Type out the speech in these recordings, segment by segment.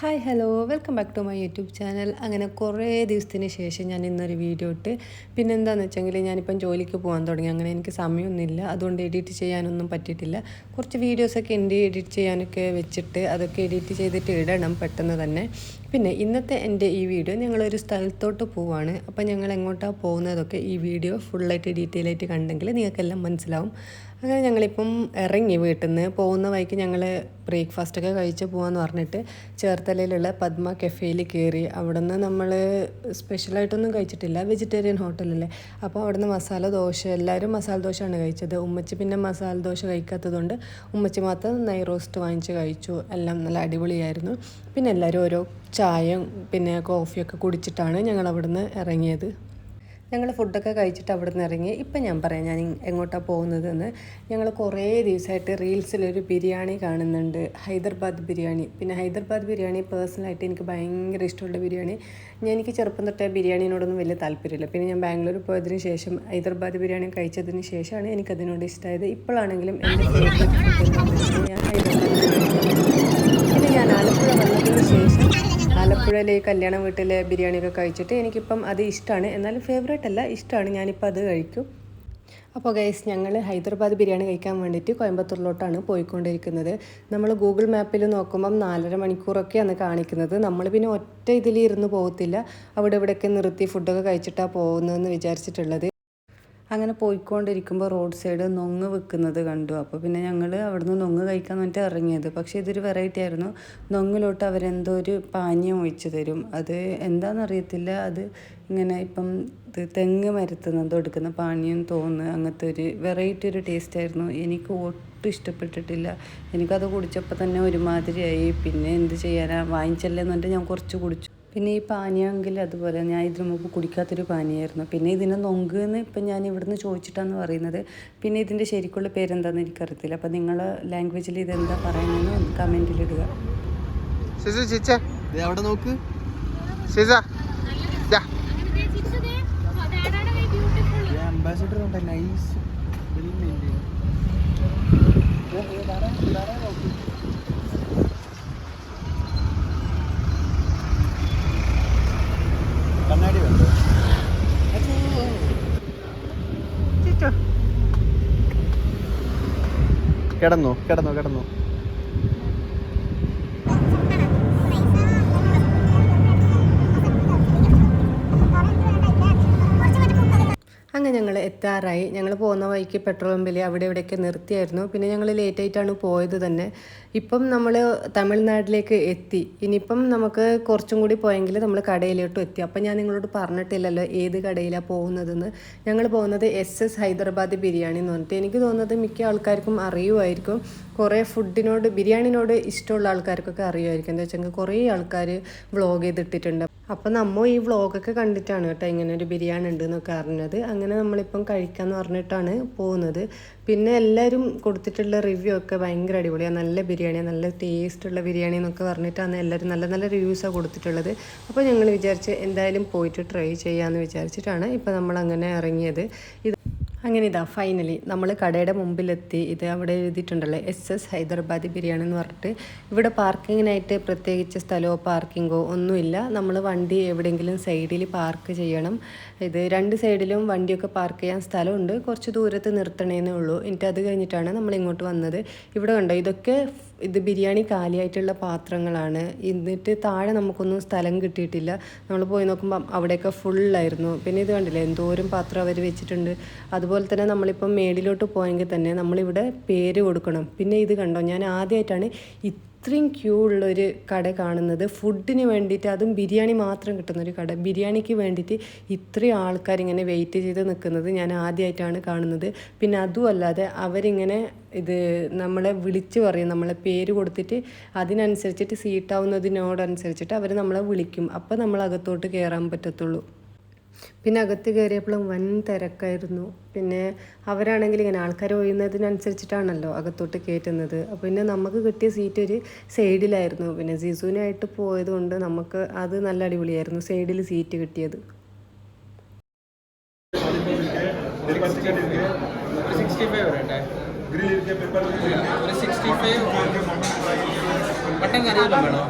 Hi hello welcome back to my YouTube channel അങ്ങനെ കുറേ ദിവസത്തിന് ശേഷം ഞാൻ ഇന്നൊരു വീഡിയോ ഇട്ട്. പിന്നെ എന്താണെന്ന് വെച്ചെങ്കിൽ ഞാനിപ്പം ജോലിക്ക് പോകാൻ തുടങ്ങി. അങ്ങനെ എനിക്ക് സമയമൊന്നുമില്ല അതുകൊണ്ട് എഡിറ്റ് ചെയ്യാനൊന്നും പറ്റിയിട്ടില്ല. കുറച്ച് വീഡിയോസൊക്കെ ഉണ്ട് എഡിറ്റ് ചെയ്യാനൊക്കെ വെച്ചിട്ട് അതൊക്കെ എഡിറ്റ് ചെയ്തിട്ട് ഇടണം പെട്ടെന്ന് തന്നെ. പിന്നെ ഇന്നത്തെ എന്റെ ഈ വീഡിയോ ഞങ്ങളൊരു സ്ഥലത്തോട്ട് പോവാണ്. അപ്പോൾ ഞങ്ങൾ എങ്ങോട്ടാണ് പോകുന്നതൊക്കെ ഈ വീഡിയോ ഫുള്ളായിട്ട് ഡീറ്റെയിൽ ആയിട്ട് കണ്ടെങ്കിൽ നിങ്ങൾക്കെല്ലാം മനസ്സിലാവും. അങ്ങനെ ഞങ്ങളിപ്പം ഇറങ്ങി വീട്ടിൽ നിന്ന് പോകുന്ന വഴിക്ക് ഞങ്ങൾ ബ്രേക്ക്ഫാസ്റ്റൊക്കെ കഴിച്ച് പോകാമെന്ന് പറഞ്ഞിട്ട് ചേർത്തലയിലുള്ള പത്മ കഫേയിൽ കയറി അവിടെ നിന്ന് നമ്മൾ സ്പെഷ്യലായിട്ടൊന്നും കഴിച്ചിട്ടില്ല. വെജിറ്റേറിയൻ ഹോട്ടലല്ലേ. അപ്പോൾ അവിടെ നിന്ന് മസാല ദോശ എല്ലാവരും മസാല ദോശയാണ് കഴിച്ചത്. ഉമ്മച്ചി പിന്നെ മസാല ദോശ കഴിക്കാത്തതുകൊണ്ട് ഉമ്മച്ചി മാത്രം നെയ് റോസ്റ്റ് വാങ്ങിച്ച് കഴിച്ചു. എല്ലാം നല്ല അടിപൊളിയായിരുന്നു. പിന്നെ എല്ലാവരും ഓരോ ചായയും പിന്നെ കോഫിയൊക്കെ കുടിച്ചിട്ടാണ് ഞങ്ങൾ അവിടുന്ന് ഇറങ്ങിയത്. ഞങ്ങൾ ഫുഡൊക്കെ കഴിച്ചിട്ട് അവിടെ നിന്ന് ഇറങ്ങി. ഇപ്പം ഞാൻ പറയാം ഞാൻ എങ്ങോട്ടാണ് പോകുന്നതെന്ന്. ഞങ്ങൾ കുറേ ദിവസമായിട്ട് റീൽസിലൊരു ബിരിയാണി കാണുന്നുണ്ട്. ഹൈദരാബാദ് ബിരിയാണി. പിന്നെ ഹൈദരാബാദ് ബിരിയാണി പേഴ്സണലായിട്ട് എനിക്ക് ഭയങ്കര ഇഷ്ടമുള്ള ബിരിയാണി. ഞാൻ എനിക്ക് ചെറുപ്പം തൊട്ടേ ബിരിയാണിനോടൊന്നും വലിയ താല്പര്യമില്ല. പിന്നെ ഞാൻ ബാംഗ്ലൂർ പോയതിന് ശേഷം ഹൈദരാബാദ് ബിരിയാണി കഴിച്ചതിന് ശേഷമാണ് എനിക്കതിനോട് ഇഷ്ടമായത്. ഇപ്പോഴാണെങ്കിലും എന്റെ ഫേവറേറ്റ് ഫുഡ് ഞാൻ ഹൈദരാബാദ് ഞാൻ ആലപ്പുഴ വന്നതിന് ശേഷം ആലപ്പുഴയിലെ ഈ കല്യാണ വീട്ടിലെ ബിരിയാണിയൊക്കെ കഴിച്ചിട്ട് എനിക്കിപ്പം അത് ഇഷ്ടമാണ് എന്നാലും ഫേവറേറ്റ് അല്ല ഇഷ്ടമാണ് ഞാനിപ്പോൾ അത് കഴിക്കും. അപ്പോൾ ഗൈസ് ഞങ്ങൾ ഹൈദരാബാദ് ബിരിയാണി കഴിക്കാൻ വേണ്ടിയിട്ട് കോയമ്പത്തൂരിലോട്ടാണ് പോയിക്കൊണ്ടിരിക്കുന്നത്. നമ്മൾ ഗൂഗിൾ മാപ്പിൽ നോക്കുമ്പം നാലര മണിക്കൂറൊക്കെയാണ് കാണിക്കുന്നത്. നമ്മൾ പിന്നെ ഒറ്റ ഇതിലിരുന്ന് പോകത്തില്ല. അവിടെ ഇവിടെയൊക്കെ നിർത്തി ഫുഡൊക്കെ കഴിച്ചിട്ടാണ് പോകുന്നതെന്ന് വിചാരിച്ചിട്ടുള്ളത്. അങ്ങനെ പോയിക്കൊണ്ടിരിക്കുമ്പോൾ റോഡ് സൈഡ് നൊങ്ങ് വെക്കുന്നത് കണ്ടു. അപ്പോൾ പിന്നെ ഞങ്ങൾ അവിടുന്ന് നൊങ്ങ് കഴിക്കാൻ വേണ്ടിയിട്ട് ഇറങ്ങിയത്. പക്ഷേ ഇതൊരു വെറൈറ്റി ആയിരുന്നു. നൊങ്ങിലോട്ട് അവരെന്തോ ഒരു പാനീയം ഒഴിച്ചു തരും. അത് എന്താണെന്നറിയത്തില്ല അത് ഇങ്ങനെ ഇപ്പം തെങ്ങ് മരത്തുനിന്ന് എടുക്കുന്ന പാനീയം തോന്നുന്നു. അങ്ങനത്തെ ഒരു വെറൈറ്റി ഒരു ടേസ്റ്റ് ആയിരുന്നു. എനിക്ക് ഒട്ടും ഇഷ്ടപ്പെട്ടിട്ടില്ല. എനിക്കത് കുടിച്ചപ്പോൾ തന്നെ ഒരുമാതിരിയായി. പിന്നെ എന്ത് ചെയ്യാനാണ് വാങ്ങിച്ചല്ലേ എന്നിട്ട് ഞാൻ കുറച്ച് കുടിച്ചു. പിന്നെ ഈ പാനീയമെങ്കിൽ അതുപോലെ ഞാൻ ഇതിനു മുമ്പ് കുടിക്കാത്തൊരു പാനീയമായിരുന്നു. പിന്നെ ഇതിനെ നൊങ്ക് എന്ന് ഇപ്പം ഞാൻ ഇവിടുന്ന് ചോദിച്ചിട്ടാണ് പറയുന്നത്. പിന്നെ ഇതിന്റെ ശരിക്കുള്ള പേരെന്താണെന്ന് എനിക്കറിയത്തില്ല. അപ്പം നിങ്ങൾ ലാംഗ്വേജിൽ ഇതെന്താ പറയുന്നതെന്ന് കമന്റിൽ ഇടുക. സിസു ചിച്ച. ദേ അവിടെ നോക്ക്. സിസ. ദാ. അംബാസിഡർ ഉണ്ട് നൈസ് കണ്ണാടി വേണ്ടോ കിടന്നു കിടന്നു കിടന്നു. എത്താറായി ഞങ്ങൾ പോകുന്ന വഴിക്ക് പെട്രോൾ പമ്പിൽ അവിടെ ഇവിടെയൊക്കെ നിർത്തിയായിരുന്നു. പിന്നെ ഞങ്ങൾ ലേറ്റ് ആയിട്ടാണ് പോയത് തന്നെ. ഇപ്പം നമ്മൾ തമിഴ്നാട്ടിലേക്ക് എത്തി. ഇനിയിപ്പം നമുക്ക് കുറച്ചും കൂടി പോയെങ്കിൽ നമ്മൾ കടയിലോട്ട് എത്തി. അപ്പം ഞാൻ നിങ്ങളോട് പറഞ്ഞിട്ടില്ലല്ലോ ഏത് കടയിലാണ് പോകുന്നതെന്ന്. ഞങ്ങൾ പോകുന്നത് എസ് എസ് ഹൈദരാബാദ് ബിരിയാണി എന്ന് പറഞ്ഞിട്ട്. എനിക്ക് തോന്നുന്നത് മിക്ക ആൾക്കാർക്കും അറിയുമായിരിക്കും. കുറേ ഫുഡിനോട് ബിരിയാണിനോട് ഇഷ്ടമുള്ള ആൾക്കാർക്കൊക്കെ അറിയുമായിരിക്കും. എന്താ വെച്ചാൽ കുറേ ആൾക്കാർ വ്ളോഗ് ചെയ്തിട്ടിട്ടുണ്ട്. അപ്പം നമ്മൾ ഈ വ്ളോഗൊക്കെ കണ്ടിട്ടാണ് കേട്ടോ ഇങ്ങനെ ഒരു ബിരിയാണി ഉണ്ട് എന്നൊക്കെ അറിഞ്ഞത്. അങ്ങനെ നമ്മളിപ്പം കഴിക്കാമെന്ന് പറഞ്ഞിട്ടാണ് പോകുന്നത്. പിന്നെ എല്ലാവരും കൊടുത്തിട്ടുള്ള റിവ്യൂ ഒക്കെ ഭയങ്കര അടിപൊളിയാണ് നല്ല ബിരിയാണിയാണ് നല്ല ടേസ്റ്റ് ഉള്ള ബിരിയാണി എന്നൊക്കെ പറഞ്ഞിട്ടാണ് എല്ലാവരും നല്ല നല്ല റിവ്യൂസാണ് കൊടുത്തിട്ടുള്ളത്. അപ്പോൾ ഞങ്ങൾ വിചാരിച്ച് എന്തായാലും പോയിട്ട് ട്രൈ ചെയ്യാമെന്ന് വിചാരിച്ചിട്ടാണ് ഇപ്പോൾ നമ്മൾ അങ്ങനെ ഇറങ്ങിയത്. ഇത് അങ്ങനെ ഇതാ ഫൈനലി നമ്മൾ കടയുടെ മുമ്പിലെത്തി ഇത് അവിടെ എഴുതിയിട്ടുണ്ടല്ലോ എസ് എസ് ഹൈദരാബാദി ബിരിയാണി എന്ന് പറഞ്ഞിട്ട്. ഇവിടെ പാർക്കിങ്ങിനായിട്ട് പ്രത്യേകിച്ച് സ്ഥലമോ പാർക്കിങ്ങോ ഒന്നുമില്ല. നമ്മൾ വണ്ടി എവിടെയെങ്കിലും സൈഡിൽ പാർക്ക് ചെയ്യണം. ഇത് രണ്ട് സൈഡിലും വണ്ടിയൊക്കെ പാർക്ക് ചെയ്യാൻ സ്ഥലമുണ്ട്. കുറച്ച് ദൂരത്ത് നിർത്തണേന്നേ ഉള്ളൂ. എന്നിട്ട് അത് കഴിഞ്ഞിട്ടാണ് നമ്മൾ ഇങ്ങോട്ട് വന്നത്. ഇവിടെ കണ്ടോ ഇതൊക്കെ ഇത് ബിരിയാണി കാലിയായിട്ടുള്ള പാത്രങ്ങളാണ്. എന്നിട്ട് താഴെ നമുക്കൊന്നും സ്ഥലം കിട്ടിയിട്ടില്ല. നമ്മൾ പോയി നോക്കുമ്പം അവിടെയൊക്കെ ഫുള്ളായിരുന്നു പിന്നെ ഇത് കണ്ടില്ലേ എന്തോരം പാത്രം അവർ വെച്ചിട്ടുണ്ട്. അതുപോലെ തന്നെ നമ്മളിപ്പം മേളിലോട്ട് പോയെങ്കിൽ തന്നെ നമ്മളിവിടെ പേര് കൊടുക്കണം. പിന്നെ ഇത് കണ്ടോ ഞാൻ ആദ്യമായിട്ടാണ് ഇത്രയും ക്യൂ ഉള്ളൊരു കട കാണുന്നത് ഫുഡിന് വേണ്ടിയിട്ട് അതും ബിരിയാണി മാത്രം കിട്ടുന്ന ഒരു കട. ബിരിയാണിക്ക് വേണ്ടിയിട്ട് ഇത്രയും ആൾക്കാർ ഇങ്ങനെ വെയിറ്റ് ചെയ്ത് നിൽക്കുന്നത് ഞാൻ ആദ്യമായിട്ടാണ് കാണുന്നത്. പിന്നെ അതുമല്ലാതെ അവരിങ്ങനെ ഇത് നമ്മളെ വിളിച്ച് പറയും നമ്മളെ പേര് കൊടുത്തിട്ട് അതിനനുസരിച്ചിട്ട് സീറ്റാവുന്നതിനോടനുസരിച്ചിട്ട് അവർ നമ്മളെ വിളിക്കും. അപ്പോൾ നമ്മൾ അകത്തോട്ട് കയറാൻ പറ്റത്തുള്ളൂ. പിന്നെ അകത്ത് കയറിയപ്പോഴും വൻ തിരക്കായിരുന്നു. പിന്നെ അവരാണെങ്കിൽ ഇങ്ങനെ ആൾക്കാർ ഒഴിയുന്നതിനനുസരിച്ചിട്ടാണല്ലോ അകത്തോട്ട് കയറ്റുന്നത്. അപ്പോൾ പിന്നെ നമുക്ക് കിട്ടിയ സീറ്റ് ഒരു സൈഡിലായിരുന്നു. പിന്നെ സിസുവിനായിട്ട് പോയത് കൊണ്ട് നമുക്ക് അത് നല്ല അടിപൊളിയായിരുന്നു സൈഡിൽ സീറ്റ് കിട്ടിയത്. ഒരു സിക്സ്റ്റി ഫൈവ്. മട്ടൻ കറി. വേണോ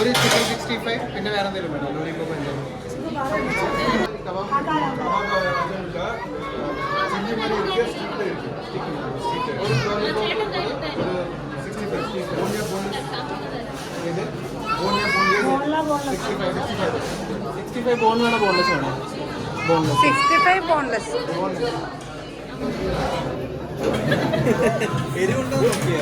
ഒരു ചിക്കൻ സിക്സ്റ്റി ഫൈവ് പിന്നെ വേറെ എന്തെങ്കിലും വേണോ? ലോലിപോപ്പ് എന്തെങ്കിലും സിക്സ്റ്റി ഫൈവ് ബോൺ വേണോ ബോൺലെസ് വേണോ? ബോൺലെസ് സിക്സ്റ്റി ഫൈവ് ബോൺലെസ് എരിവുണ്ടോ നോക്കിയാ?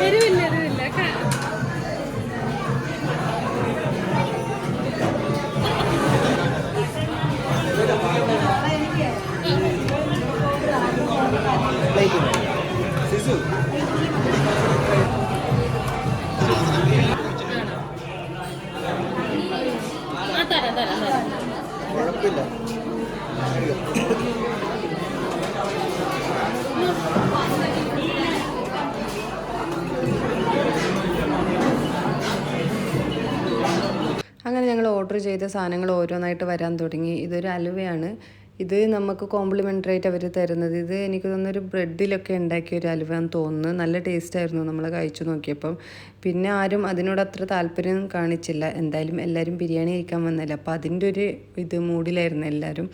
കുഴപ്പമില്ല അങ്ങനെ ഞങ്ങൾ ഓർഡർ ചെയ്ത സാധനങ്ങൾ ഓരോന്നായിട്ട് വരാൻ തുടങ്ങി. ഇതൊരു അലുവയാണ്. ഇത് നമുക്ക് കോംപ്ലിമെന്ററി ആയിട്ട് അവർ തരുന്നത്. ഇത് എനിക്ക് തോന്നുന്നൊരു ബ്രെഡിലൊക്കെ ഉണ്ടാക്കിയ ഒരു അലുവയാന്ന് തോന്നുന്നു. നല്ല ടേസ്റ്റ് ആയിരുന്നു നമ്മൾ കഴിച്ചു നോക്കിയപ്പം. പിന്നെ ആരും അതിനോട് അത്ര താല്പര്യം കാണിച്ചില്ല. എന്തായാലും എല്ലാവരും ബിരിയാണി കഴിക്കാൻ വന്നല്ലോ. അപ്പോൾ അതിന്റെ ഒരു ഇത് മൂഡിലായിരുന്നു എല്ലാവരും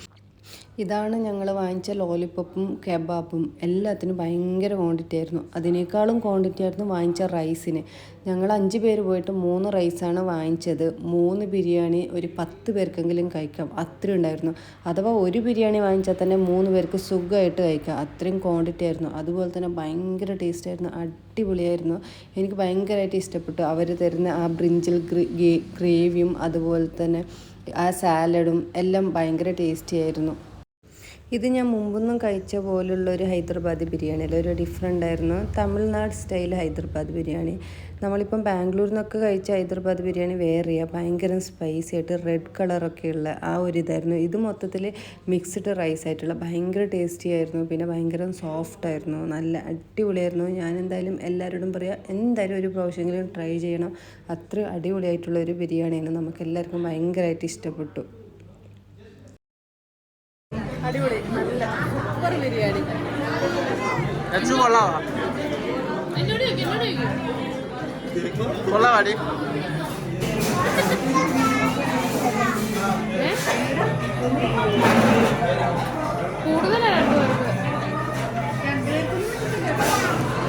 ഇതാണ് ഞങ്ങൾ വാങ്ങിച്ച ലോലിപ്പപ്പും കെബാബും. എല്ലാത്തിനും ഭയങ്കര ക്വാണ്ടിറ്റി ആയിരുന്നു. അതിനേക്കാളും ക്വാണ്ടിറ്റി ആയിരുന്നു വാങ്ങിച്ച റൈസിന് ഞങ്ങൾ അഞ്ച് പേര് പോയിട്ട് മൂന്ന് റൈസാണ് വാങ്ങിച്ചത്. മൂന്ന് ബിരിയാണി ഒരു പത്ത് പേർക്കെങ്കിലും കഴിക്കാം. അത്രയും ഉണ്ടായിരുന്നു. അഥവാ ഒരു ബിരിയാണി വാങ്ങിച്ചാൽ തന്നെ മൂന്ന് പേർക്ക് സുഖമായിട്ട് കഴിക്കാം. അത്രയും ക്വാണ്ടിറ്റി ആയിരുന്നു. അതുപോലെ തന്നെ ഭയങ്കര ടേസ്റ്റ് ആയിരുന്നു. അടിപൊളിയായിരുന്നു. എനിക്ക് ഭയങ്കരമായിട്ട് ഇഷ്ടപ്പെട്ടു. അവർ തരുന്ന ആ ബ്രിഞ്ചൽ ഗ്രേവിയും അതുപോലെ തന്നെ ആ സാലഡും എല്ലാം ഭയങ്കര ടേസ്റ്റി ആയിരുന്നു. ഇത് ഞാൻ മുമ്പൊന്നും കഴിച്ച പോലുള്ള ഒരു ഹൈദരാബാദി ബിരിയാണി അല്ല ഒരു ഡിഫറെന്റ് ആയിരുന്നു. തമിഴ്നാട് സ്റ്റൈൽ ഹൈദരാബാദ് ബിരിയാണി. നമ്മളിപ്പം ബാംഗ്ലൂരിൽ നിന്നൊക്കെ കഴിച്ച ഹൈദരാബാദ് ബിരിയാണി വേറെയാണ് ഭയങ്കര സ്പൈസി ആയിട്ട് റെഡ് കളറൊക്കെ ഉള്ള ആ ഒരു ഇതായിരുന്നു. ഇത് മൊത്തത്തിൽ മിക്സ്ഡ് റൈസ് ആയിട്ടുള്ള ഭയങ്കര ടേസ്റ്റി ആയിരുന്നു. പിന്നെ ഭയങ്കര സോഫ്റ്റ് ആയിരുന്നു. നല്ല അടിപൊളിയായിരുന്നു. ഞാൻ എന്തായാലും എല്ലാവരോടും പറയാം എന്തായാലും ഒരു പ്രാവശ്യമെങ്കിലും ട്രൈ ചെയ്യണം. അത്ര അടിപൊളിയായിട്ടുള്ള ഒരു ബിരിയാണിയാണ്. നമുക്ക് എല്ലാവർക്കും ഭയങ്കരമായിട്ട് ഇഷ്ടപ്പെട്ടു അടിപൊളി നല്ല സൂപ്പർ ബിരിയാണി. ലച്ചു കൊള്ളാവാ കൊള്ളാവാടി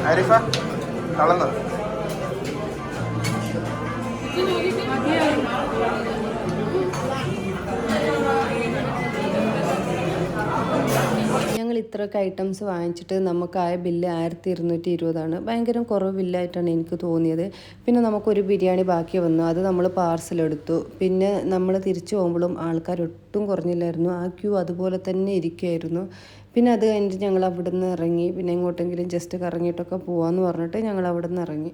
അരിഫ കളന്നു ഞങ്ങൾ ഇത്രയൊക്കെ ഐറ്റംസ് വാങ്ങിച്ചിട്ട് നമുക്കായ ബില്ല് ആയിരത്തി ഇരുന്നൂറ്റി ഇരുപതാണ് ഭയങ്കര കുറവ് ബില്ലായിട്ടാണ് എനിക്ക് തോന്നിയത്. പിന്നെ നമുക്കൊരു ബിരിയാണി ബാക്കി വന്നു. അത് നമ്മൾ പാർസൽ എടുത്തു. പിന്നെ നമ്മൾ തിരിച്ചു പോകുമ്പോഴും ആൾക്കാർ ഒട്ടും കുറഞ്ഞില്ലായിരുന്നു. ആ ക്യൂ അതുപോലെ തന്നെ ഇരിക്കുമായിരുന്നു പിന്നെ അത് കഴിഞ്ഞിട്ട് ഞങ്ങൾ അവിടെ നിന്ന് ഇറങ്ങി. പിന്നെ എങ്ങോട്ടെങ്കിലും ജസ്റ്റ് കറങ്ങിയിട്ടൊക്കെ പോകാമെന്ന് പറഞ്ഞിട്ട് ഞങ്ങൾ അവിടെ നിന്ന് ഇറങ്ങി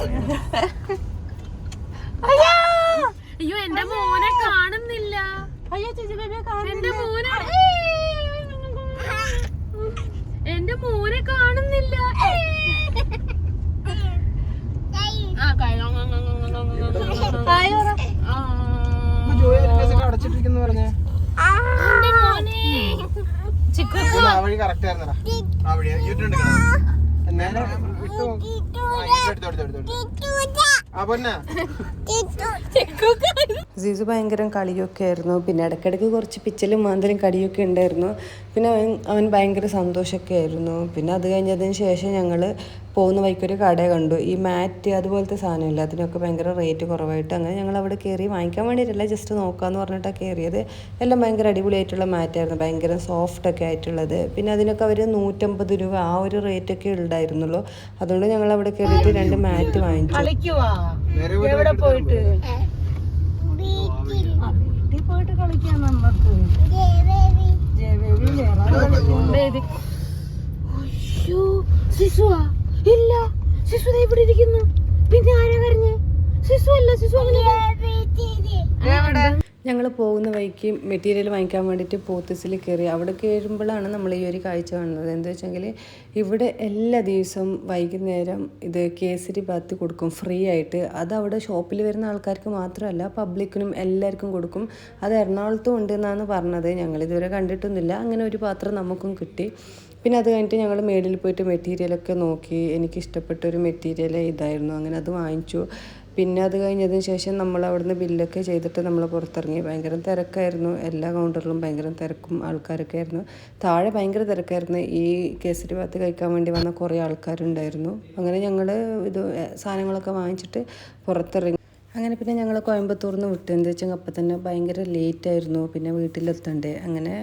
അയ്യോ വഴി കറക്റ്റ് ആയിരുന്നടാ. ആ വഴി യൂട്യൂബ് നേരെ വിട്ടു ആ, പൊന്നാ. സീസു ഭയങ്കര കളിയൊക്കെ ആയിരുന്നു. പിന്നെ ഇടയ്ക്കിടയ്ക്ക് കുറച്ച് പിച്ചലും മാന്തലും കടിയൊക്കെ ഉണ്ടായിരുന്നു. പിന്നെ അവൻ അവൻ ഭയങ്കര സന്തോഷമൊക്കെ ആയിരുന്നു. പിന്നെ അത് കഴിഞ്ഞതിന് ശേഷം ഞങ്ങൾ പോകുന്ന വഴിക്കൊരു കട കണ്ടു. ഈ മാറ്റ് അതുപോലത്തെ സാധനമില്ല. അതിനൊക്കെ ഭയങ്കര റേറ്റ് കുറവായിട്ട് അങ്ങനെ ഞങ്ങൾ അവിടെ കയറി വാങ്ങിക്കാൻ വേണ്ടിയിട്ടല്ല ജസ്റ്റ് നോക്കാമെന്ന് പറഞ്ഞിട്ടാണ് കയറിയത് എല്ലാം ഭയങ്കര അടിപൊളിയായിട്ടുള്ള മാറ്റായിരുന്നു. ഭയങ്കര സോഫ്റ്റൊക്കെ ആയിട്ടുള്ളത്. പിന്നെ അതിനൊക്കെ അവർ നൂറ്റമ്പത് രൂപ ആ ഒരു റേറ്റൊക്കെ ഉണ്ടായിരുന്നുള്ളൂ. അതുകൊണ്ട് ഞങ്ങൾ അവിടെ കയറിയിട്ട് രണ്ട് മാറ്റ് വാങ്ങിച്ചു. നേരെ എവിടെ പോയിട്ട്? വീട്ടിൽ. പോയിട്ട് കളിക്കാൻ നമുക്ക് ബേബി അയ്യോ ശിശുവാ. ഇല്ല. ശിശു ദേ ഇവിടെ ഇരിക്കുന്നു. പിന്നെ ആരാ കരഞ്ഞേ? ശിശു അല്ല ശിശു അങ്ങനെ ഞങ്ങൾ പോകുന്ന വഴിക്ക് മെറ്റീരിയൽ വാങ്ങിക്കാൻ വേണ്ടിയിട്ട് പോത്തീസിൽ കയറി. അവിടെ കയറുമ്പോഴാണ് നമ്മൾ ഈ ഒരു കാഴ്ച കാണുന്നത്. എന്താ വെച്ചെങ്കിൽ ഇവിടെ എല്ലാ ദിവസവും വൈകുന്നേരം ഇത് കേസരി ബാത്ത് കൊടുക്കും ഫ്രീ ആയിട്ട്. അത് അവിടെ ഷോപ്പിൽ വരുന്ന ആൾക്കാർക്ക് മാത്രമല്ല പബ്ലിക്കിനും എല്ലാവർക്കും കൊടുക്കും. അത് എറണാകുളത്തും ഉണ്ട് എന്നാണ് പറഞ്ഞത്. ഞങ്ങൾ ഇതുവരെ കണ്ടിട്ടൊന്നുമില്ല. അങ്ങനെ ഒരു പാത്രം നമുക്കും കിട്ടി. പിന്നെ അത് കഴിഞ്ഞിട്ട് ഞങ്ങൾ മേളിൽ പോയിട്ട് മെറ്റീരിയലൊക്കെ നോക്കി. എനിക്ക് ഇഷ്ടപ്പെട്ട ഒരു മെറ്റീരിയൽ ഇതായിരുന്നു. അങ്ങനെ അത് വാങ്ങിച്ചു. പിന്നെ അത് കഴിഞ്ഞതിന് ശേഷം നമ്മൾ അവിടുന്ന് ബില്ലൊക്കെ ചെയ്തിട്ട് നമ്മൾ പുറത്തിറങ്ങി. ഭയങ്കര തിരക്കായിരുന്നു. എല്ലാ കൗണ്ടറിലും ഭയങ്കര തിരക്കും ആൾക്കാരൊക്കെ ആയിരുന്നു. താഴെ ഭയങ്കര തിരക്കായിരുന്നു. ഈ കേസരി ഭാത്ത് കഴിക്കാൻ വേണ്ടി വന്ന കുറേ ആൾക്കാരുണ്ടായിരുന്നു. അങ്ങനെ ഞങ്ങൾ ഇത് സാധനങ്ങളൊക്കെ വാങ്ങിച്ചിട്ട് പുറത്തിറങ്ങി. അങ്ങനെ പിന്നെ ഞങ്ങൾ കോയമ്പത്തൂർ നിന്ന് വിട്ടു. എന്താ വെച്ചാൽ അപ്പം തന്നെ ഭയങ്കര ലേറ്റായിരുന്നു പിന്നെ വീട്ടിലെത്തണ്ടേ? അങ്ങനെ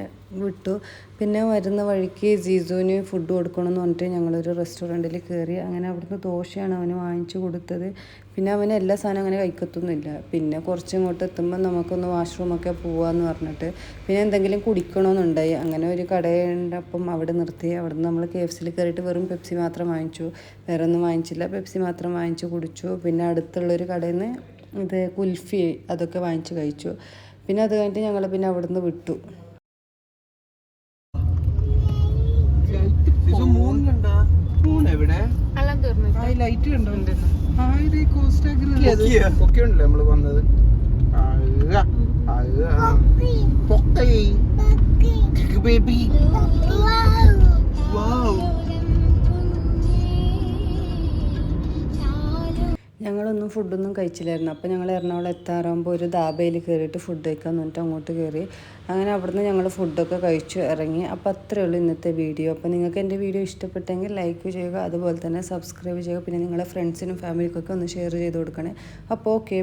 വിട്ടു. പിന്നെ വരുന്ന വഴിക്ക് ജീസുവിന് ഫുഡ് കൊടുക്കണമെന്ന് പറഞ്ഞിട്ട് ഞങ്ങളൊരു റെസ്റ്റോറന്റിൽ കയറി അങ്ങനെ അവിടുന്ന് ദോശയാണ് അവന് വാങ്ങിച്ചു കൊടുത്തത്. പിന്നെ അവന് എല്ലാ സാധനവും അങ്ങനെ കഴിക്കത്തൊന്നുമില്ല പിന്നെ കുറച്ച് ഇങ്ങോട്ട് എത്തുമ്പോൾ നമുക്കൊന്ന് വാഷ്റൂമൊക്കെ പോവാന്ന് പറഞ്ഞിട്ട് പിന്നെ എന്തെങ്കിലും കുടിക്കണമെന്നുണ്ടായി. അങ്ങനെ ഒരു കടയുണ്ട് അപ്പം അവിടെ നിർത്തി. അവിടുന്ന് നമ്മൾ കെ എഫ് സിയിൽ കയറിയിട്ട് വെറും പെപ്സി മാത്രം വാങ്ങിച്ചു. വേറെ ഒന്നും വാങ്ങിച്ചില്ല. പെപ്സി മാത്രം വാങ്ങിച്ചു കുടിച്ചു. പിന്നെ അടുത്തുള്ളൊരു കടയിൽ നിന്ന് ഇത് കുൽഫി അതൊക്കെ വാങ്ങിച്ച് കഴിച്ചു. പിന്നെ അത് കഴിഞ്ഞിട്ട് ഞങ്ങൾ പിന്നെ അവിടുന്ന് വിട്ടു. ലൈറ്റ് കണ്ടോ ആയിരം ഇത് കോസ്റ്റാഗ്രിൽ പൊക്കിയുണ്ടല്ലോ നമ്മൾ വന്നത്. പൊക്കി. Big ഞങ്ങളൊന്നും ഫുഡൊന്നും കഴിച്ചില്ലായിരുന്നു. അപ്പോൾ ഞങ്ങൾ എറണാകുളം എത്താറാകുമ്പോൾ ഒരു ദാബയിൽ കയറിയിട്ട് ഫുഡ് കഴിക്കാൻ എന്നിട്ട് അങ്ങോട്ട് കയറി അങ്ങനെ അവിടുന്ന് ഞങ്ങൾ ഫുഡൊക്കെ കഴിച്ചു ഇറങ്ങി അപ്പോൾ അത്രയേ ഉള്ളൂ ഇന്നത്തെ വീഡിയോ അപ്പോൾ നിങ്ങൾക്ക് എന്റെ വീഡിയോ ഇഷ്ടപ്പെട്ടെങ്കിൽ ലൈക്ക് ചെയ്യുക അതുപോലെ തന്നെ സബ്സ്ക്രൈബ് ചെയ്യുക. പിന്നെ നിങ്ങളുടെ ഫ്രണ്ട്സിനും ഫാമിലിക്കൊക്കെ ഒന്ന് ഷെയർ ചെയ്ത് കൊടുക്കണേ. അപ്പോൾ ഓക്കെ